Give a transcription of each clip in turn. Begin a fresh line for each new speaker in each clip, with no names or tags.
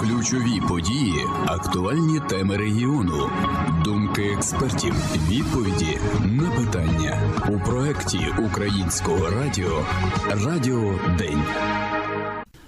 Ключові події, актуальні теми регіону, думки експертів, відповіді на питання у проєкті українського радіо Радіо День.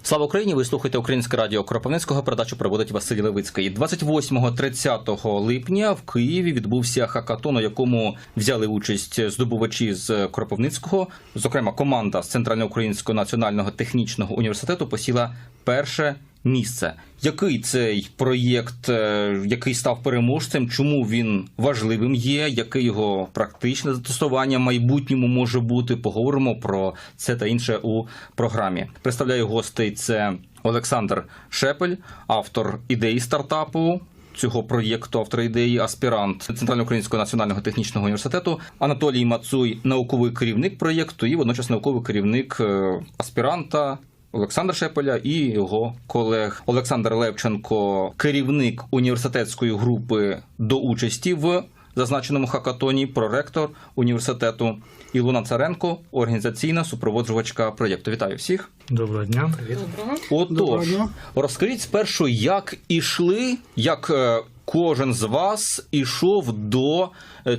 Слава Україні! Ви слухаєте Українське радіо Кропивницького. Передачу проводить Василь Левицький. 28-30 липня в Києві відбувся хакатон, у якому взяли участь здобувачі з Кропивницького. Зокрема, команда з Центральноукраїнського національного технічного університету посіла перше місце. Який цей проєкт, е, який став переможцем? Чому він важливим є? Яке його практичне застосування в майбутньому може бути? Поговоримо про це та інше у програмі. Представляю гостей. Це Олександр Шепель, автор ідеї стартапу. Цього проєкту автор ідеї аспірант Центральноукраїнського національного технічного університету Анатолій Мацуй, науковий керівник проєкту, і водночас науковий керівник е, аспіранта Олександра Шепеля і його колег Олександр Левченко, керівник університетської групи до участі в зазначеному хакатоні, проректор університету Ілона Царенко, організаційна супроводжувачка проєкту. Вітаю всіх.
Доброго дня.
Доброго
Отож,
дня.
розкажіть спершу, як ішли, як е, кожен з вас ішов до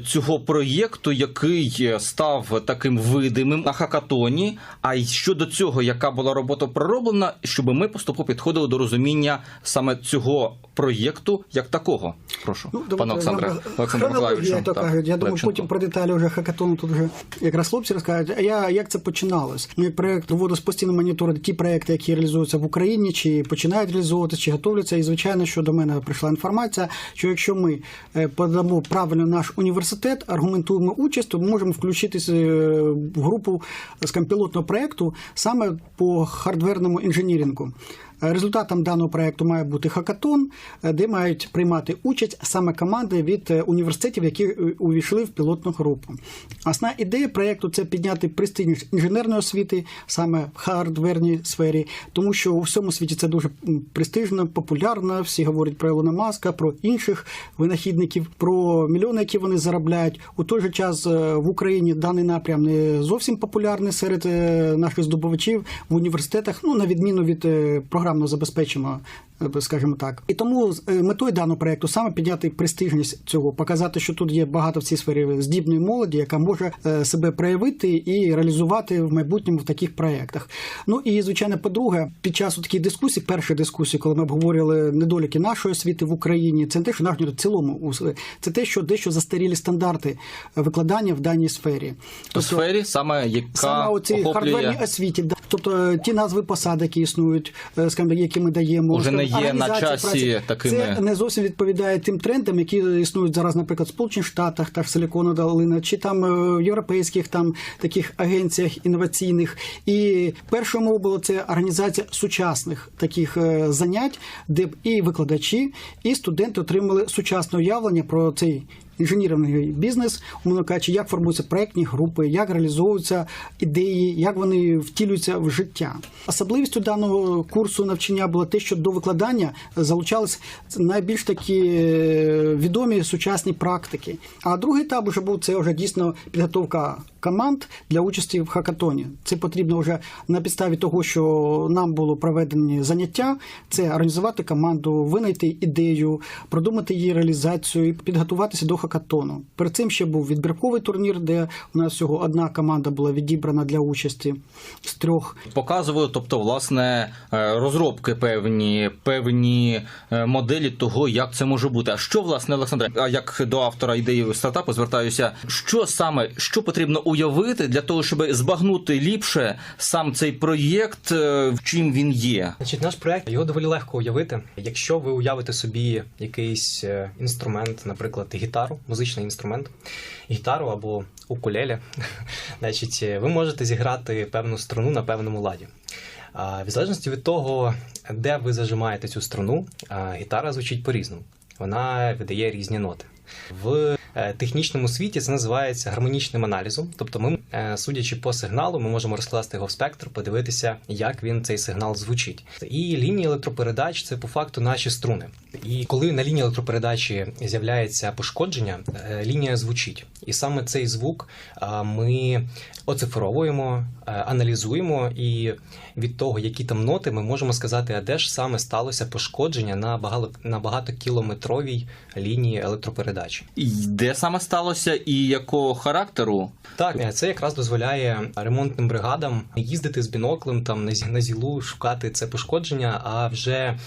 цього проєкту, який е, став таким видимим на хакатоні. А й щодо цього, яка була робота пророблена, щоб ми поступово підходили до розуміння саме цього проєкту як такого. Прошу,
давайте,
пане Олександре, Олександр
хронологія,
Миколаївичу.
як то
Так.
Я думаю, потім про деталі вже хакатону тут вже якраз хлопці розкажуть. А я як це починалось? Ми проект проводив постійно моніторити ті проекти, які реалізуються в Україні, чи починають реалізовуватися, чи готовляться. І звичайно, що до мене прийшла інформація, що якщо ми е, подамо правильно наш університет, аргументуємо участь, то ми можемо включитися е, в групу пілотного проєкту саме по хардверному інженірінгу. Е, Результатом даного проекту має бути хакатон, е, де мають приймати участь саме команди від е, університетів, які увійшли в пілотну групу. Основна ідея проекту це підняти престижність інженерної освіти саме в хардверній сфері, тому що у всьому світі це дуже престижно, популярно. Всі говорять про Ілона Маска, про інших винахідників, про мільйони, які вони заробляють. У той же час в Україні даний напрям не зовсім популярний серед наших здобувачів в університетах, ну на відміну від е, програмно забезпеченого, е, скажімо так. І тому е, метою даного проекту саме підняти престижність цього, показати, що тут є багато в цій сфері здібної молоді, яка може е, себе проявити і реалізувати в майбутньому в таких проектах. Ну і звичайно, по-друге, під час таких дискусій, першої дискусії, коли ми обговорювали недоліки нашої освіти в Україні, це не те, що наш в цілому це те, що дещо застарілі стандарти е, викладання в даній сфері.
У сфері, саме яка
Саме у цій хардверній освіті, тобто е, ті назви посад, які існують, е, скажімо, які ми даємо,
Уже не є на часі праці. такими-
Це не зовсім відповідає тим трендам, які існують зараз, наприклад, в Сполучених Штатах, та в Силіконова долина, чи там е, в європейських там таких агенціях інноваційних. І першою мовою було це організація сучасних таких е, занять, де б і викладачі, і студенти отримали сучасне уявлення про цей. Інженірний бізнес, умовно кажучи, як формуються проектні групи, як реалізовуються ідеї, як вони втілюються в життя. Особливістю даного курсу навчання було те, що до викладання залучались найбільш такі е, відомі сучасні практики. А другий етап вже був це вже дійсно підготовка команд для участі в хакатоні. Це потрібно вже на підставі того, що нам було проведені заняття. Це організувати команду, винайти ідею, продумати її реалізацію і підготуватися до хакатону. Перед цим ще був відбірковий турнір, де у нас всього одна команда була відібрана для участі з трьох.
показували, тобто, власне, е, розробки певні, певні е, моделі того, як це може бути. А що, власне, Олександре, як до автора ідеї стартапу звертаюся, що саме що потрібно уявити для того, щоб збагнути ліпше сам цей проєкт, е, в чим він є?
Значить, наш проект його доволі легко уявити. Якщо ви уявите собі якийсь е, інструмент, наприклад, гітару, музичний інструмент, гітару або укулеле, значить, е, ви можете зіграти певну струну на певному ладі. В залежності від того, де ви зажимаєте цю струну, гітара звучить по-різному. Вона видає різні ноти. В е, технічному світі це називається гармонічним аналізом. Тобто, ми, е, судячи по сигналу, ми можемо розкласти його в спектр, подивитися, як він цей сигнал звучить. І лінії електропередач це по факту наші струни. І коли на лінії електропередачі з'являється пошкодження, е, лінія звучить. І саме цей звук ми оцифровуємо, аналізуємо, і від того, які там ноти, ми можемо сказати, а де ж саме сталося пошкодження на багато на багатокілометровій лінії електропередачі.
І Де саме сталося і якого характеру?
Так, е, це якраз дозволяє ремонтним бригадам їздити з біноклем там на на зілу, шукати це пошкодження, а вже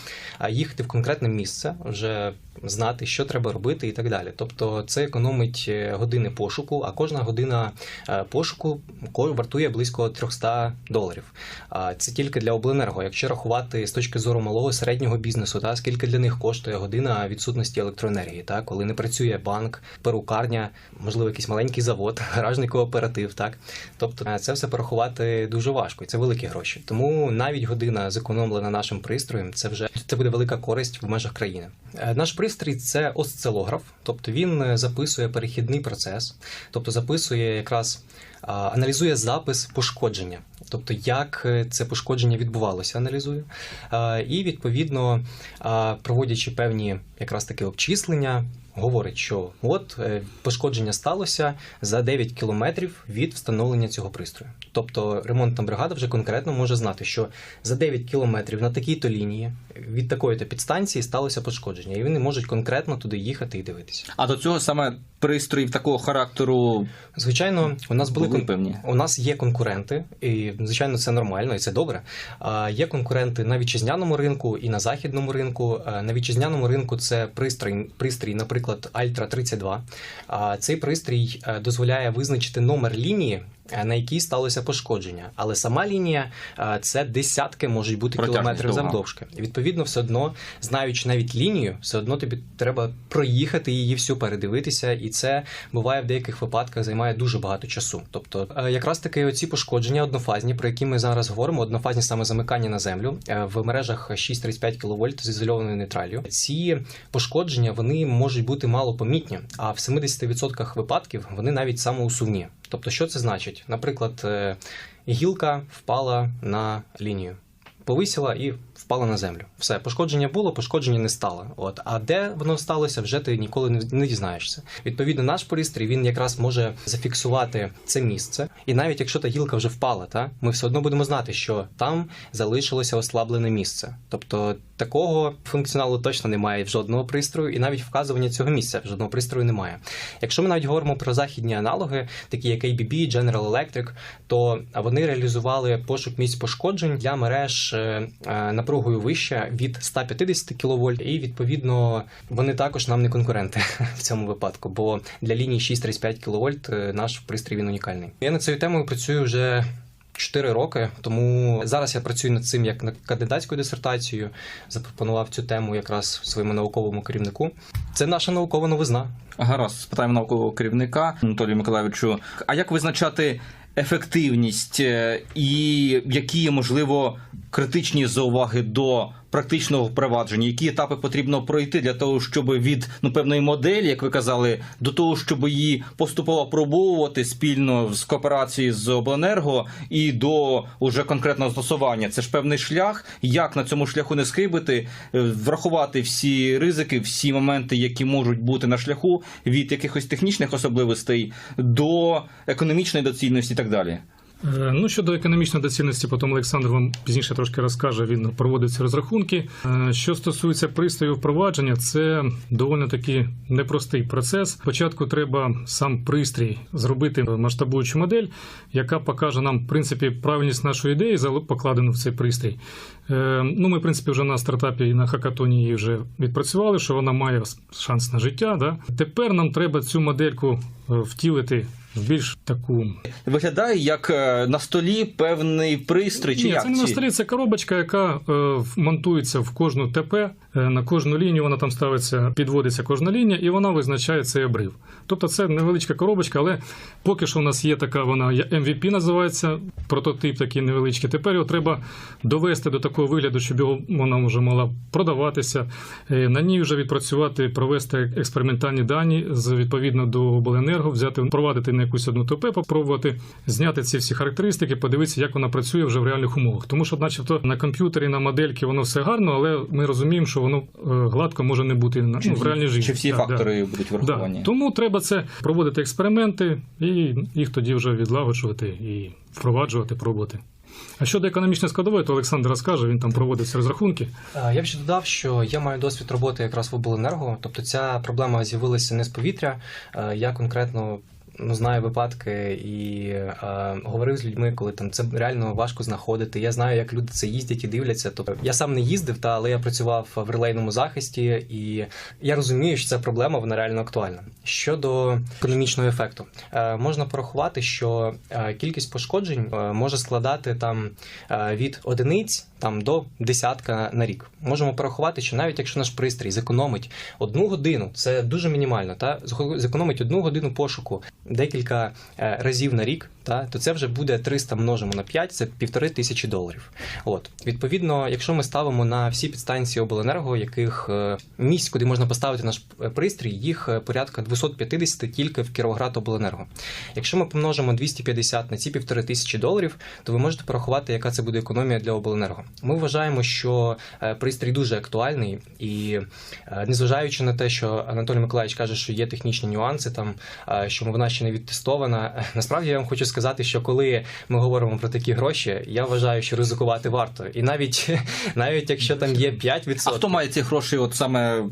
їхати в конкретне місце, вже знати, що треба робити, і так далі. Тобто, це економить е, години пошуку, а кожна година е, пошуку вартує близько 300 доларів. А це тільки для обленерго. Якщо рахувати з точки зору малого середнього бізнесу, та скільки для них коштує година відсутності електроенергії, та коли не працює банк, перукарня, можливо, якийсь маленький завод, гаражний кооператив, так тобто е, це все порахувати дуже важко, і це великі гроші. Тому навіть година зекономлена нашим пристроєм, це вже це буде велика користь в межах країни. Наш пристрій це осцилограф, тобто він е, записує перехідний процес, тобто записує якраз аналізує запис пошкодження, тобто як е, це пошкодження відбувалося, аналізує. І відповідно, проводячи певні якраз таки обчислення, говорить, що от е, пошкодження сталося за 9 кілометрів від встановлення цього пристрою. Тобто ремонтна бригада вже конкретно може знати, що за 9 кілометрів на такій-то лінії від такої-то підстанції сталося пошкодження, і вони можуть конкретно туди їхати і дивитися.
А до цього саме пристроїв такого характеру
Звичайно, у нас були
Були певні.
У нас є конкуренти, і звичайно, це нормально і це добре. А є конкуренти на вітчизняному ринку і на західному ринку. На вітчизняному ринку це пристрій, пристрій, наприклад, Altra 32. А цей пристрій е, дозволяє визначити номер лінії. Е, На якій сталося пошкодження, але сама лінія е, це десятки можуть бути кілометрів завдовжки. І відповідно, все одно, знаючи навіть лінію, все одно тобі треба проїхати її всю передивитися, і це буває в деяких випадках займає дуже багато часу. Тобто, е, якраз таки оці пошкодження однофазні, про які ми зараз говоримо, однофазні саме замикання на землю в мережах 6,35 кВт з ізольованою нейтралью. Ці пошкодження вони можуть бути малопомітні, а в 70% випадків вони навіть самоусувні. Тобто, що це значить? Наприклад, е, гілка впала на лінію повисіла і впала на землю. Все, пошкодження було, пошкодження не стало. От а де воно сталося, вже ти ніколи не, дізнаєшся. Відповідно, наш пристрій він якраз може зафіксувати це місце, і навіть якщо та гілка вже впала, та ми все одно будемо знати, що там залишилося ослаблене місце. Тобто такого функціоналу точно немає в жодного пристрою, і навіть вказування цього місця в жодного пристрою немає. Якщо ми навіть говоримо про західні аналоги, такі як ABB, General Electric, то вони реалізували пошук місць пошкоджень для мереж е, е, напругою вища від 150 кВт, і відповідно вони також нам не конкуренти в цьому випадку, бо для лінії 635 кВт е, наш пристрій він унікальний. Я над цією темою працюю вже. 4 роки, тому зараз я працюю над цим як над кандидатською дисертацією. Запропонував цю тему якраз своєму науковому керівнику. Це наша наукова новизна.
Гаразд, спитаємо наукового керівника Анатолію Миколаївичу. А як визначати ефективність е, і які можливо, критичні зауваги до практичного впровадження? Які етапи потрібно пройти для того, щоб від ну, певної моделі, як ви казали, до того, щоб її поступово пробовувати спільно з кооперації з обленерго і до уже конкретного застосування? Це ж певний шлях. Як на цьому шляху не скрибити, е, врахувати всі ризики, всі моменти, які можуть бути на шляху від якихось технічних особливостей до економічної доцільності і так далі.
Е, Ну, щодо економічної доцільності, потім Олександр вам пізніше трошки розкаже. Він проводить ці розрахунки. Е, Що стосується пристрою впровадження, це доволі таки непростий процес. Спочатку треба сам пристрій зробити масштабуючу модель, яка покаже нам в принципі правильність нашої ідеї, покладену в цей пристрій. Е, Ну, ми, в принципі, вже на стартапі і на хакатоні її вже відпрацювали, що вона має шанс на життя. Да? Тепер нам треба цю модельку втілити в більш таку
Виглядає як е, на столі певний пристрій чи
Ні,
як?
це не на столі, це коробочка, яка е, в- монтується в кожну ТП. Е, на кожну лінію вона там ставиться, підводиться кожна лінія, і вона визначає цей обрив. Тобто це невеличка коробочка, але поки що у нас є така, вона MVP називається, прототип такий невеличкий. Тепер його треба довести до такого вигляду, щоб його вона вже мала продаватися. Е, На ній вже відпрацювати, провести експериментальні дані з відповідно до обленерго, взяти, провадити на якусь одну ТП, попробувати зняти ці всі характеристики, подивитися, як вона працює вже в реальних умовах. Тому що, начебто, на комп'ютері, на модельки воно все гарно, але ми розуміємо, що воно е, гладко може не бути на ну, в реальній житті.
Чи всі
Да,
фактори будуть враховані?
Да. Тому треба це проводити експерименти і їх тоді вже відлагоджувати і впроваджувати, пробувати. А щодо економічної складової, то Олександр розкаже, він там проводить розрахунки.
Я б ще додав, що я маю досвід роботи якраз в обленерго. Тобто ця проблема з'явилася не з повітря. Е, Я конкретно ну, знаю випадки і е, говорив з людьми, коли там це реально важко знаходити. Я знаю, як люди це їздять і дивляться. Тобто я сам не їздив, та але я працював в релейному захисті, і я розумію, що ця проблема вона реально актуальна. Щодо економічного ефекту, е, можна порахувати, що е, кількість пошкоджень е, може складати там е, від одиниць там до десятка на рік. Можемо порахувати, що навіть якщо наш пристрій зекономить одну годину, це дуже мінімально, та зеко- зекономить одну годину пошуку декілька е, разів на рік, та то це вже буде 300 множимо на 5, це півтори тисячі доларів. От відповідно, якщо ми ставимо на всі підстанції обленерго, яких е, місць, куди можна поставити наш е, пристрій, їх порядка 250 тільки в Кіровоград обленерго. Якщо ми помножимо 250 на ці півтори тисячі доларів, то ви можете порахувати, яка це буде економія для обленерго. Ми вважаємо, що пристрій дуже актуальний, і незважаючи на те, що Анатолій Миколаївич каже, що є технічні нюанси, там що вона ще не відтестована. Насправді я вам хочу сказати, що коли ми говоримо про такі гроші, я вважаю, що ризикувати варто. І навіть навіть якщо там є 5%,
А хто має ці гроші, от саме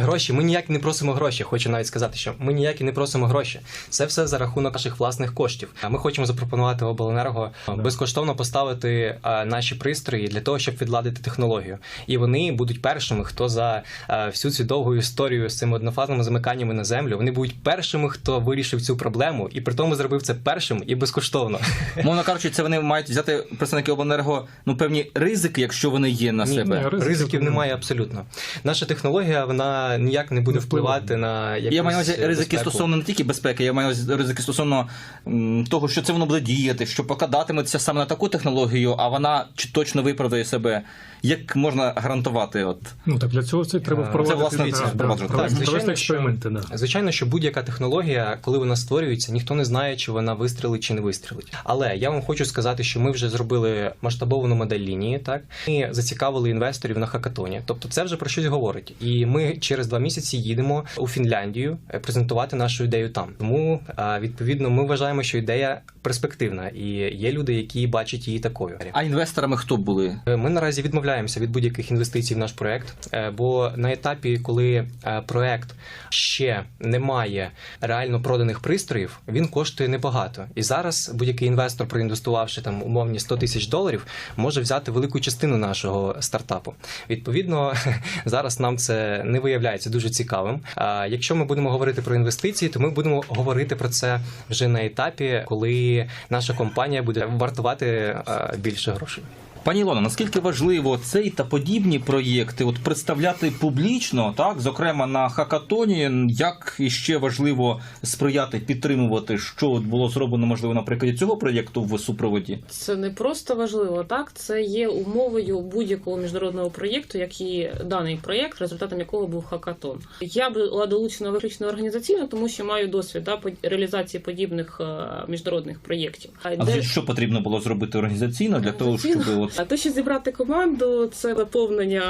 Гроші, ми ніяк не просимо гроші. Хочу навіть сказати, що ми ніяк і не просимо гроші. Це все за рахунок наших власних коштів. А ми хочемо запропонувати обленерго безкоштовно поставити наші пристрої для того, щоб відладити технологію. І вони будуть першими, хто за всю цю довгу історію з цими однофазними замиканнями на землю. Вони будуть першими, хто вирішив цю проблему, і при тому зробив це першим і безкоштовно.
мовно кажучи, це вони мають взяти представники обленерго ну певні ризики, якщо вони є на себе.
ні, ризиків
Ризиків
немає
абсолютно. Наша технологія вона ніяк не буде впливати на якусь
Я маю на увазі ризики
безпеку.
стосовно не тільки безпеки, я маю на увазі ризики стосовно м, того, що це воно буде діяти, що покладатиметься саме на таку технологію, а вона чи точно виправдає себе. Як можна гарантувати? От
Ну так для цього це треба
Е,
впровадити.
це, власне, впроваджувати.
Так, звичайно, що-
Да.
Звичайно, що будь-яка технологія, коли вона створюється, ніхто не знає, чи вона вистрелить чи не вистрелить. Але я вам хочу сказати, що ми вже зробили масштабовану модель лінії. Так ми зацікавили інвесторів на хакатоні. Тобто, це вже про щось говорить. І ми через два місяці їдемо у Фінляндію е, презентувати нашу ідею там. Тому е, відповідно ми вважаємо, що ідея перспективна, і є люди, які бачать її такою.
а інвесторами хто були?
Е, Ми наразі відмовляємося від будь-яких інвестицій в наш проект, бо на етапі, коли проект ще не має реально проданих пристроїв, він коштує небагато. І зараз будь-який інвестор, проінвестувавши там умовні 100 тисяч доларів, може взяти велику частину нашого стартапу. Відповідно, зараз нам це не виявляється дуже цікавим. А якщо ми будемо говорити про інвестиції, то ми будемо говорити про це вже на етапі, коли наша компанія буде вартувати більше грошей.
Пані Ілона, наскільки важливо цей та подібні проєкти от представляти публічно, так зокрема на хакатоні, як іще важливо сприяти підтримувати, що от було зроблено можливо на прикладі цього проєкту в супроводі?
Це не просто важливо, так це є умовою будь-якого міжнародного проєкту, як і даний проєкт, результатом якого був хакатон. Я була долучена виключно організаційно, тому що маю досвід да, по реалізації подібних е, міжнародних проєктів.
А
Де-
що потрібно було зробити організаційно для того, щоб от
а те, що зібрати команду, це заповнення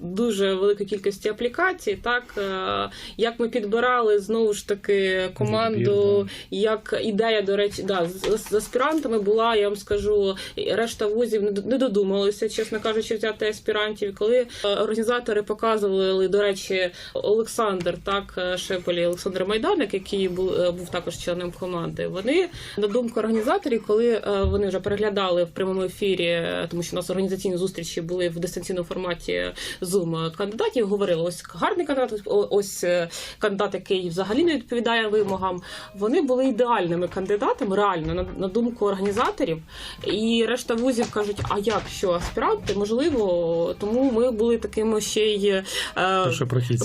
дуже великої кількості аплікацій. Так е, як ми підбирали знову ж таки команду, як ідея, до речі, да, з, аспірантами була, я вам скажу, решта вузів не додумалися, чесно кажучи, взяти аспірантів. Коли е, організатори показували, до речі, Олександр, так, е, Шепелі, Олександр Майданик, який був, був також членом команди, вони на думку організаторів, коли вони вже переглядали в прямому ефірі тому що у нас організаційні зустрічі були в дистанційному форматі Zoom кандидатів. Говорили, ось гарний кандидат, ось е, кандидат, який взагалі не відповідає вимогам. Вони були ідеальними кандидатами, реально на, на думку організаторів. І решта вузів кажуть: а як що аспіранти? Можливо, тому ми були такими ще й е,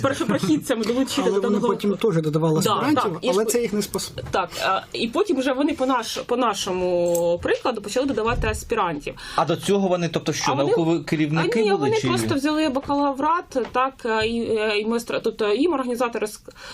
першопрохідцями долучили
Але
до
вони
даного
потім теж додавали аспірантів,
так, і
але
ж-
це їх не спасло.
Так, е, і потім вже вони по наш по нашому прикладу почали додавати аспірантів.
А до цього вони, тобто, що
вони-
наукові керівники
а ні,
були
вони
чи
просто взяли бакалаврат, так е, і, е, і майстра. Тобто їм організатори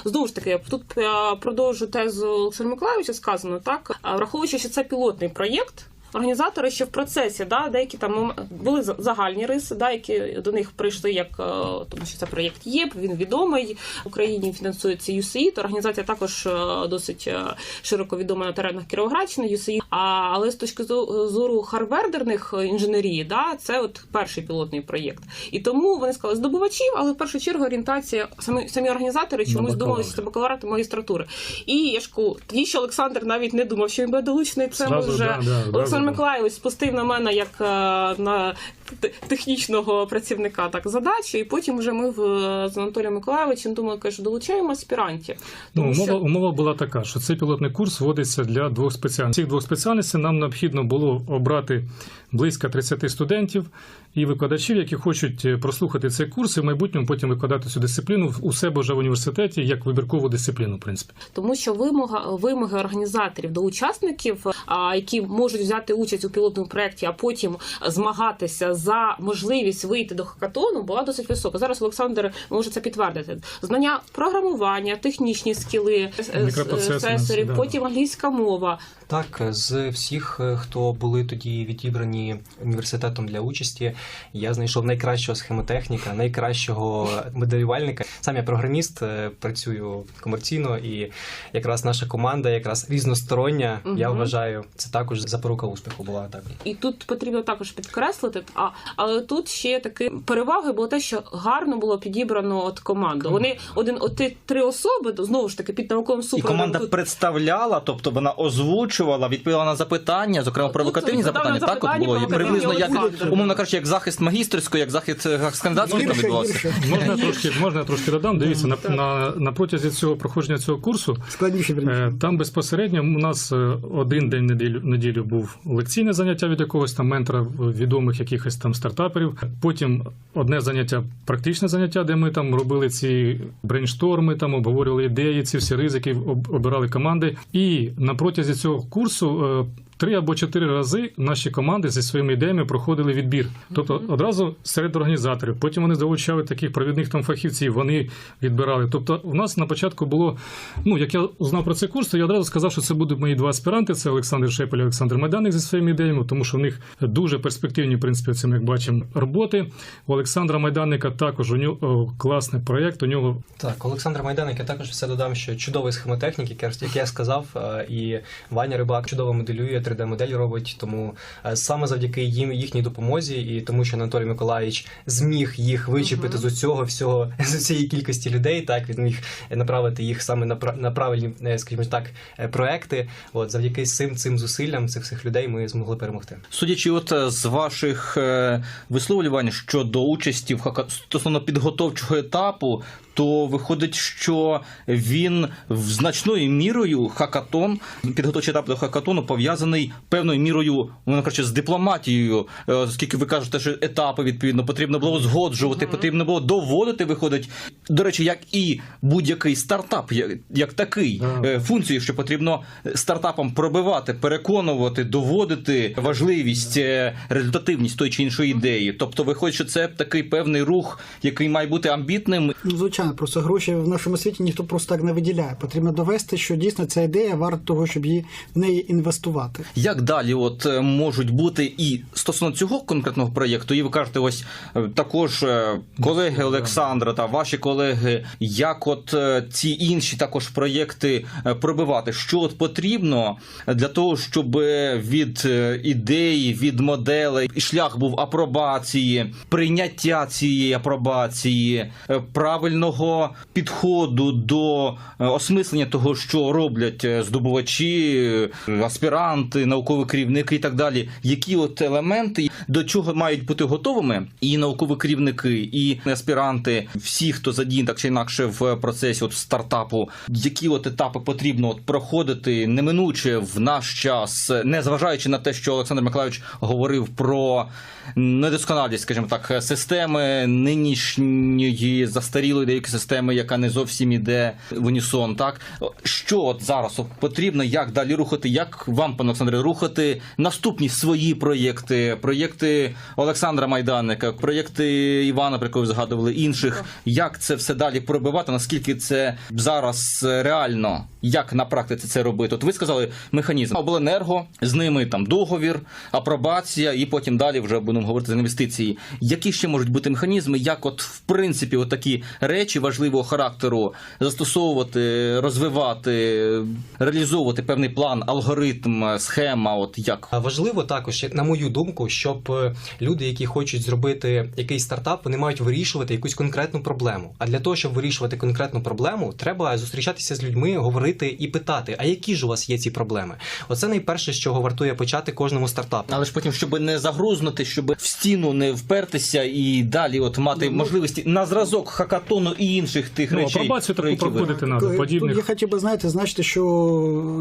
знову ж таки тут е, продовжу тезу Олександра Миколаївича сказано, так враховуючи, що це пілотний проєкт. Організатори ще в процесі, да, деякі там були за- загальні риси, да, які до них прийшли, як е, тому що це проєкт є, він відомий в Україні фінансується USAID. Організація також е, досить е, широко відома на теренах Кіровоградщини. USAID. А але з точки зору харвердерних інженерії, да, це от перший пілотний проєкт. І тому вони сказали здобувачів, але в першу чергу орієнтація самі самі організатори чомусь думали, що це бакалаврат і магістратури. І я ж кажу, тоді ще Олександр навіть не думав, що він буде долучений. Це ми
Зразу,
вже
да, да,
Олександр
да.
Миколаївич спустив на мене як е, на технічного працівника так задачі. І потім вже ми в з Анатолієм Миколаївичем думали, каже, долучаємо аспірантів.
Ну, умова,
що
умова була така, що цей пілотний курс вводиться для двох спеціальностей. Цих двох спеціальностей нам необхідно було обрати близько 30 студентів і викладачів, які хочуть е, прослухати цей курс і в майбутньому потім викладати цю дисципліну у себе вже в університеті як вибіркову дисципліну, в принципі.
тому що вимога вимоги організаторів до учасників, а, які можуть взяти участь у пілотному проєкті, а потім змагатися за можливість вийти до хакатону, була досить висока. Зараз Олександр може це підтвердити. Знання програмування, технічні скіли, е,
да.
потім англійська мова.
Так, з всіх, е, хто були тоді відібрані університетом для участі, я знайшов найкращого схемотехніка, найкращого моделювальника. Сам я програміст, е, працюю комерційно, і якраз наша команда, якраз різностороння, я вважаю, це також запорука успіху була так.
І тут потрібно також підкреслити, але тут ще таки переваги було те, що гарно було підібрано от команду. Вони один от три особи знову ж таки під науковим
І команда
Тут-
представляла, тобто вона озвучувала, відповідала на запитання, зокрема
Тут
провокативні запитання. Так от було приблизно як умовно кажучи, як захист магістерської, як захист е, кандидатської там відбувався.
Можна я трошки, можна трошки додам. Дивіться, на, на, на протязі цього проходження цього курсу
Складніше.
Е, Там безпосередньо у нас е, один день неділю, неділю був лекційне заняття від якогось там ментора відомих якихось там стартаперів. Потім одне заняття, практичне заняття, де ми там робили ці брейншторми, там обговорювали ідеї, ці всі ризики, об- обирали команди. І на протязі цього курсу. Три або чотири рази наші команди зі своїми ідеями проходили відбір. Тобто одразу серед організаторів. Потім вони залучали таких провідних там фахівців, вони відбирали. Тобто, у нас на початку було, ну як я узнав про цей курс, то я одразу сказав, що це будуть мої два аспіранти: це Олександр Шепель і Олександр Майданик зі своїми ідеями, тому що в них дуже перспективні, в принципі, цим як бачимо, роботи. У Олександра Майданика також у нього класний проєкт. У нього
Так, Олександр Майданик, я також все додам, що чудовий схемотехнік, як я, сказав, е, і Ваня Рибак чудово моделює, 3D-модель робить. Тому е, саме завдяки їм їхній допомозі, і тому, що Анатолій Миколаївич зміг їх вичепити з усього всього з цієї кількості людей. Так він міг направити їх саме на на правильні, е, скажімо так, е, проекти. От завдяки цим цим зусиллям цих всіх людей ми змогли перемогти.
Судячи от з ваших висловлювань щодо участі в хака... стосовно підготовчого етапу, то виходить, що він в значною мірою хакатон, підготовчий етап до хакатону пов'язаний певною мірою, воно кажучи, з дипломатією, е, оскільки ви кажете, що етапи відповідно потрібно було узгоджувати, потрібно було доводити. Виходить, до речі, як і будь-який стартап, як, як такий
Да.
е, функцію, що потрібно стартапам пробивати, переконувати, доводити важливість, е, результативність тої чи іншої ідеї. Тобто, виходить, що це такий певний рух, який має бути амбітним.
Ну, звичайно, просто гроші в нашому світі ніхто просто так не виділяє. Потрібно довести, що дійсно ця ідея варта того, щоб її в неї інвестувати.
Як далі, от е, можуть бути і стосовно цього конкретного проєкту, і ви кажете, ось е, також е, колеги Олександра та ваші колеги. як от ці інші також проєкти пробивати? Що от потрібно для того, щоб від ідеї, від моделей шлях був апробації, прийняття цієї апробації, е, правильного підходу до е, осмислення того, що роблять е, здобувачі, е, аспіранти, наукові керівники і так далі. Які от елементи до чого мають бути готовими і наукові керівники, і аспіранти, всі, хто задіян так чи інакше в процесі от стартапу, які от етапи потрібно от проходити неминуче в наш час, не зважаючи на те, що Олександр Миколаївич говорив про недосконалість, скажімо так, системи нинішньої застарілої системи, яка не зовсім іде в унісон. Так що от зараз потрібно, як далі рухати, як вам, пане Олександре, рухати наступні свої проєкти, проєкти Олександра Майданика, проєкти Івана, про якого ви згадували, інших. Як це все далі пробивати? Наскільки це зараз реально? Як на практиці це робити? От ви сказали механізм обленерго, з ними там договір, апробація, і потім далі вже будемо говорити за інвестиції. Які ще можуть бути механізми? Як, от в принципі, от такі речі важливого характеру застосовувати, розвивати, реалізовувати певний план, алгоритм, схема? От як?
Важливо також, на мою думку, щоб е, люди, які хочуть зробити якийсь стартап, вони мають вирішувати якусь конкретну проблему. А для того, щоб вирішувати конкретну проблему, треба зустрічатися з людьми, говорити і питати, а які ж у вас є ці проблеми? Оце найперше, з чого вартує почати кожному стартапу.
Але ж потім, щоб не загрузнути, щоб в стіну не впертися і далі от мати можливості на зразок хакатону і інших тих
Ну,
речей.
апробацію
про
таку
які ви-
проходити треба,
Тут я хотів би знаєте, значити, що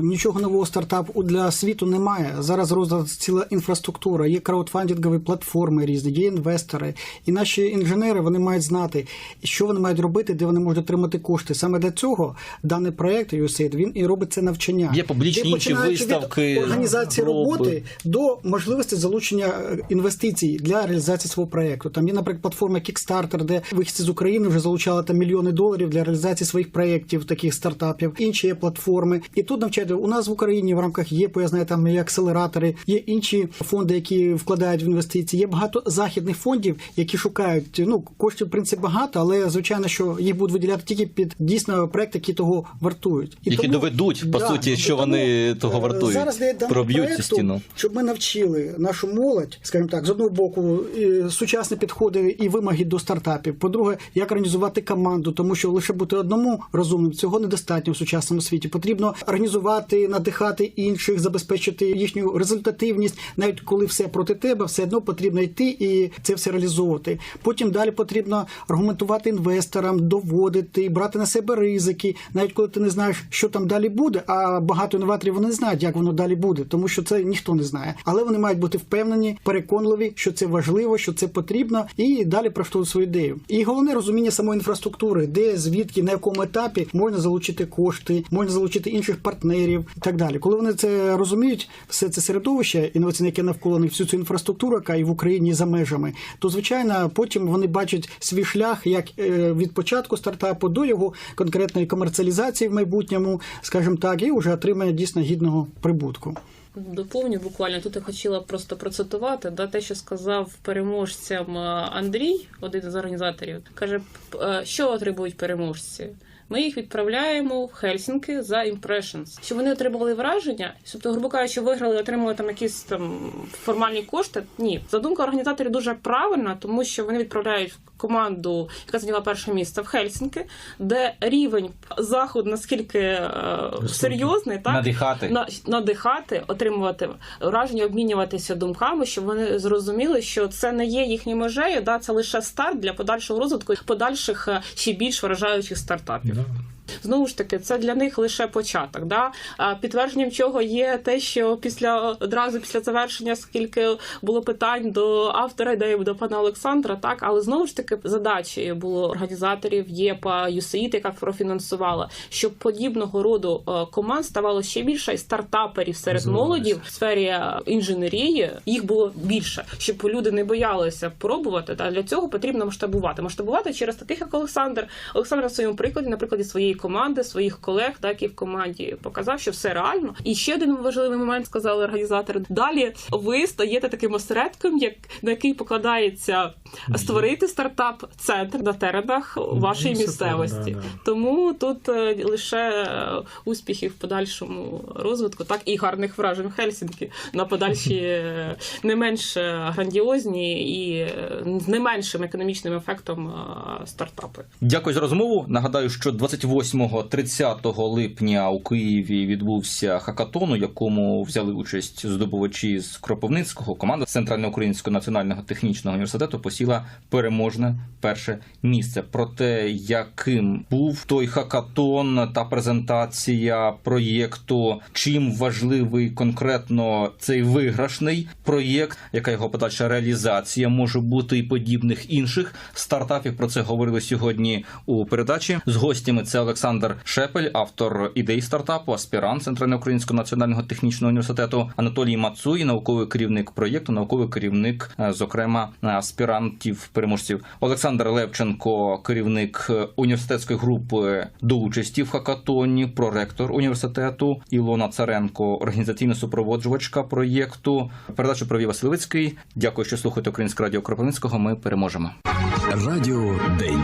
нічого нового стартапу для світу немає. Зараз розвиток ціла інфраструктура, є краудфандингові платформи різні, є інвестори. І наші інженери вони мають знати, що вони мають робити, де вони можуть отримати кошти. Саме для цього даний проект USAID, він і робить це навчання.
Є публічні інші
починаючи від
виставки,
організації
спроби.
роботи до можливості залучення е, інвестицій для реалізації свого проекту. Там є, наприклад, платформа Kickstarter, де вихідці з України вже залучали там мільйони доларів для реалізації своїх проєктів, таких стартапів. Інші є платформи. І тут навчають у нас в Україні в рамках ЄПО, я знаю, там є акселератори, є інші фонди, які вкладають в інвестиції. Є багато західних фондів, які шукають. Ну коштів в принципі багато, але звичайно, що їх будуть виділяти тільки під дійсно проекти, які того вартують. І
Які доведуть, по суті, що вони того
е,
вартують.
Зараз
Проб'ють
проекту,
стіну.
щоб ми навчили нашу молодь, скажімо так, з одного боку, і сучасні підходи і вимоги до стартапів. По-друге, як організувати команду, тому що лише бути одному розумним цього недостатньо в сучасному світі. Потрібно організувати, надихати інших, забезпечити їхню результативність, навіть коли все проти тебе, все одно потрібно йти і це все реалізовувати. Потім далі потрібно аргументувати інвесторам, доводити, брати на себе ризики, навіть коли ти не знаєш, що там далі буде. А багато інноваторів вони не знають, як воно далі буде, тому що це ніхто не знає. Але вони мають бути впевнені, переконливі, що це важливо, що це потрібно, і далі проштовхують свою ідею. І головне розуміння самої інфраструктури, де звідки на якому етапі можна залучити кошти, можна залучити інших партнерів і так далі. Коли вони це розуміють, все це середовище інноваційне, яке навколо них, всю цю інфраструктуру, яка і в Україні і за межами, то звичайно потім вони бачать свій шлях як е, від початку стартапу до його конкретної комерціалізації в майбутньому, скажімо так, і вже отримання дійсно гідного прибутку.
Доповню буквально тут я хотіла просто процитувати да, те, що сказав переможцям е, Андрій, один з організаторів, каже, е, що отримують переможці. Ми їх відправляємо в Хельсінки за impressions, щоб вони отримали враження, тобто, грубо кажучи, виграли, отримали там якісь там формальні кошти. Ні, задумка організаторів дуже правильна, тому що вони відправляють команду, яка зайняла перше місце в Хельсінки, де рівень заходу наскільки е, серйозний, так
Надихати.
на, надихати, отримувати враження, обмінюватися думками, щоб вони зрозуміли, що це не є їхньою межею, да, це лише старт для подальшого розвитку, подальших е, ще більш вражаючих стартапів.
Да.
Знову ж таки, це для них лише початок. Да? Підтвердженням чого є те, що після одразу після завершення, скільки було питань до автора ідеї до пана Олександра, так але знову ж таки задачею було організаторів ЄПА, USAID, яка профінансувала, щоб подібного роду е, команд ставало ще більше, і стартаперів серед молоді в сфері е, інженерії їх було більше, щоб люди не боялися пробувати. Та для цього потрібно масштабувати. Масштабувати через таких, як Олександр. Олександр на своєму прикладі, на прикладі своєї команди, своїх колег, так і в команді показав, що все реально. І ще один важливий момент сказали організатори. Далі ви стаєте таким осередком, як на який покладається створити стартап-центр на теренах вашої
Ну,
місцевості.
правда, да.
Тому тут е, лише е, успіхів в подальшому розвитку, так і гарних вражень в Хельсінкі на подальші е, не менш грандіозні і з не меншим економічним ефектом стартапи.
Дякую за розмову. Нагадаю, що 28-30 липня у Києві відбувся хакатон, у якому взяли участь здобувачі з Кропивницького. Команда Центральноукраїнського національного технічного університету посіла переможне перше місце. Про те, яким був той хакатон та презентація проєкту, чим важливий конкретно цей виграшний проєкт, яка його подальша реалізація може бути і подібних інших стартапів. Про це говорили сьогодні у передачі. З гостями це Олександр Шепель, автор ідей стартапу, аспірант Центральноукраїнського національного технічного університету, Анатолій Мацуй, науковий керівник проєкту, науковий керівник, е, зокрема аспірантів переможців. Олександр Левченко, керівник е, університетської групи до участі в хакатоні, проректор університету. Ілона Царенко, організаційна супроводжувачка проєкту. Передачу провів Василевицький. Дякую, що слухаєте Українське радіо Кропивницького. Ми переможемо.
Радіо День.